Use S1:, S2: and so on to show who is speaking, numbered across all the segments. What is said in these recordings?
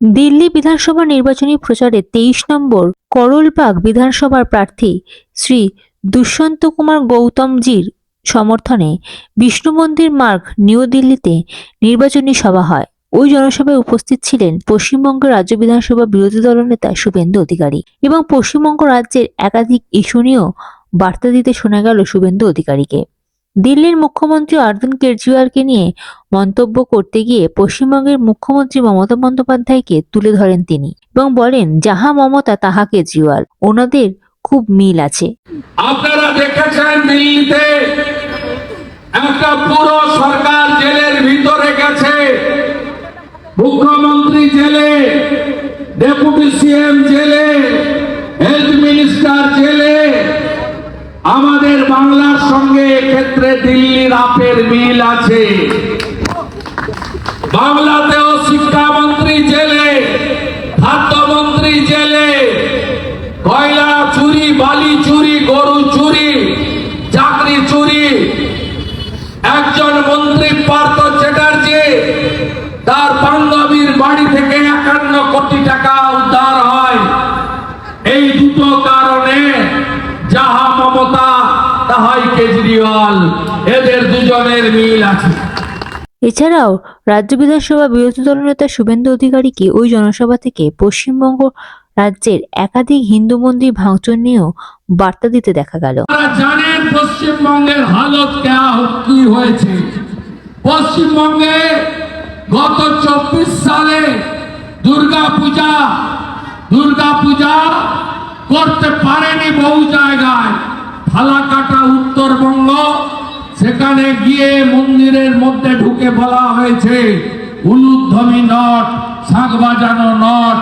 S1: দিল্লি বিধানসভা নির্বাচনী প্রচারে তেইশ নম্বর করলবাগ বিধানসভার প্রার্থী শ্রী দুষ্যন্ত কুমার গৌতমজির সমর্থনে বিষ্ণু মন্দির মার্গ নিউ দিল্লিতে নির্বাচনী সভা হয়। ওই জনসভায় উপস্থিত ছিলেন পশ্চিমবঙ্গ রাজ্য বিধানসভা বিরোধী দলনেতা শুভেন্দু অধিকারী এবং পশ্চিমবঙ্গ রাজ্যের একাধিক ইস্যু নিয়েও বার্তা দিতে শোনা গেল শুভেন্দু অধিকারীকে। দিল্লির মুখ্যমন্ত্রী অরবিন্দ কেজরিওয়ালকে নিয়ে মন্তব্য করতে গিয়ে পশ্চিমবঙ্গের মুখ্যমন্ত্রী মমতা বন্দ্যোপাধ্যায়কে তুলে ধরেন তিনি এবং বলেন, যাহা মমতা, তাহা কেজরিওয়াল। ওনাদের খুব মিল আছে।
S2: আপনারা দেখেছেন দিল্লিতে একটা পুরো সরকার জেলের ভিতরে গেছে। মুখ্যমন্ত্রী জেলে, ডেপুটি সিএম জেলে এক্ষেত্রে দিল্লির আপের মিল আছে। বাংলাতেও শিক্ষামন্ত্রী জেলে, খাদ্যমন্ত্রী জেলে, কয়লা চুরি, বালি চুরি, গরু চুরি, চাকরি চুরি। একজন মন্ত্রী পার্থ চ্যাটার্জি, তার কেজরিওয়াল এদের দুজনের মিল আছে।
S1: এছাড়াও রাজ্য বিধানসভা বিরোধী দলনেতা শুভেন্দু অধিকারীকে ওই জনসভা থেকে পশ্চিমবঙ্গ রাজ্যের একাধিক হিন্দু মন্দির ভাঙচুর নিয়েও বার্তা দিতে দেখা গেল।
S2: জানেন পশ্চিমবঙ্গের হালত কি হয়েছে? পশ্চিমবঙ্গে গত চব্বিশ সালে দুর্গা পূজা দুর্গা পূজা করতে পারেনি বহু জায়গায়। ফালাকাটা উত্তরবঙ্গ, সেখানে গিয়ে মন্দিরের মধ্যে ঢুকে বলা হয়েছে উলুধ্বনি নট শাঁখ বাজানো নট,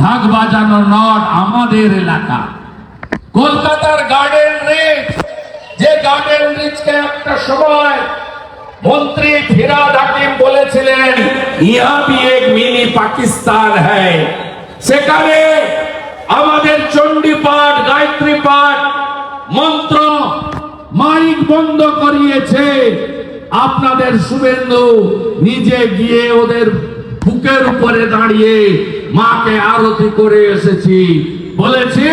S2: ঢাক বাজানো নট আমাদের এলাকা। কলকাতার গার্ডেন রিচ যে গার্ডেন রিচকে একটা সময় মন্ত্রী ফিরাদ হাকিম বলেছিলেন, ইহা ভি এক মিনি পাকিস্তান হ্যায়। সেখানে আমাদের চণ্ডী পাঠ গায়ত্রী পাঠ মাইক বন্ধ করিয়েছে। আপনাদের শুভেন্দু নিজে গিয়ে ওদের বুকের উপরে দাঁড়িয়ে মাকে আরতি করে এসেছি। বলেছি,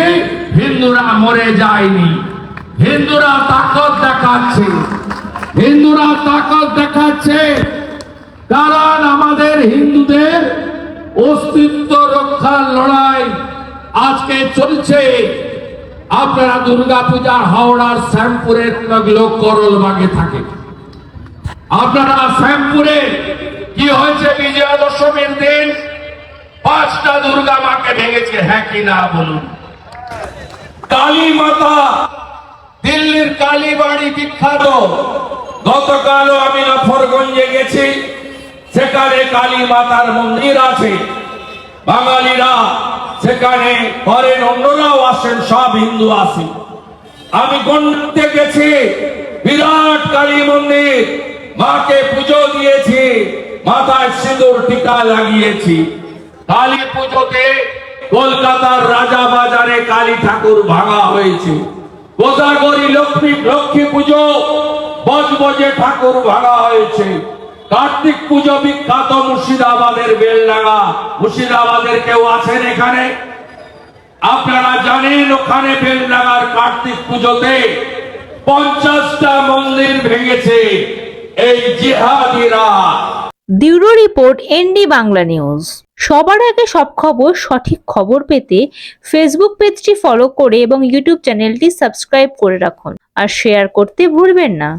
S2: হিন্দুরা মরে যায়নি। হিন্দুরা তাকত দেখাচ্ছে। হিন্দুরা তাকত দেখাচ্ছে। কারণ আমাদের হিন্দুদের অস্তিত্ব রক্ষার লড়াই আজকে চলছে। আপনারা দুর্গা পূজার হাওড়ার শ্যামপুরের লোক করলবাগে থাকে। আপনারা শ্যামপুরে কি হয়েছে বিজয়া দশমীর দিন? পাঁচটা দুর্গা মাকে ভেঙেছে হ্যাঁ কি না বলুন। কালী মাতা, দিল্লির কালীবাড়ি বিখ্যাত। গতকালও আমি নফরগঞ্জে গেছি, সেখানে কালী মাতার মন্দির আছে। বাঙালিরা সেখানে করেন অন্যরাও আসেন, সব হিন্দু আসেন আমি গন্ডতে গেছি, বিরাট কালী মন্দির, মাকে পুজো দিয়েছি, মাথায় সিঁদুর, টিকা লাগিয়েছি। কালী পুজোতে কলকাতার রাজা বাজারে কালী ঠাকুর ভাঙা হয়েছে। কোথাগরি লক্ষ্মী লক্ষ্মী পুজো, বজবজে ঠাকুর ভাঙা হয়েছে। কার্তিক পুজো বিখ্যাত মুর্শিদাবাদের বেলডাঙ্গা। মুর্শিদাবাদের কেউ আছেন এখানে? আপনারা জানেন ওখানে বেলডাঙ্গার কার্তিক পুজোতে পঞ্চাশটা মন্দির ভেঙেছে। এই জিহাদিরা।
S1: Bureau report ND Bangla news. সবার আগে সব খবর, সঠিক খবর পেতে ফেসবুক পেজটি ফলো করে এবং ইউটিউব চ্যানেলটি সাবস্ক্রাইব করে রাখুন। আর শেয়ার করতে ভুলবেন না।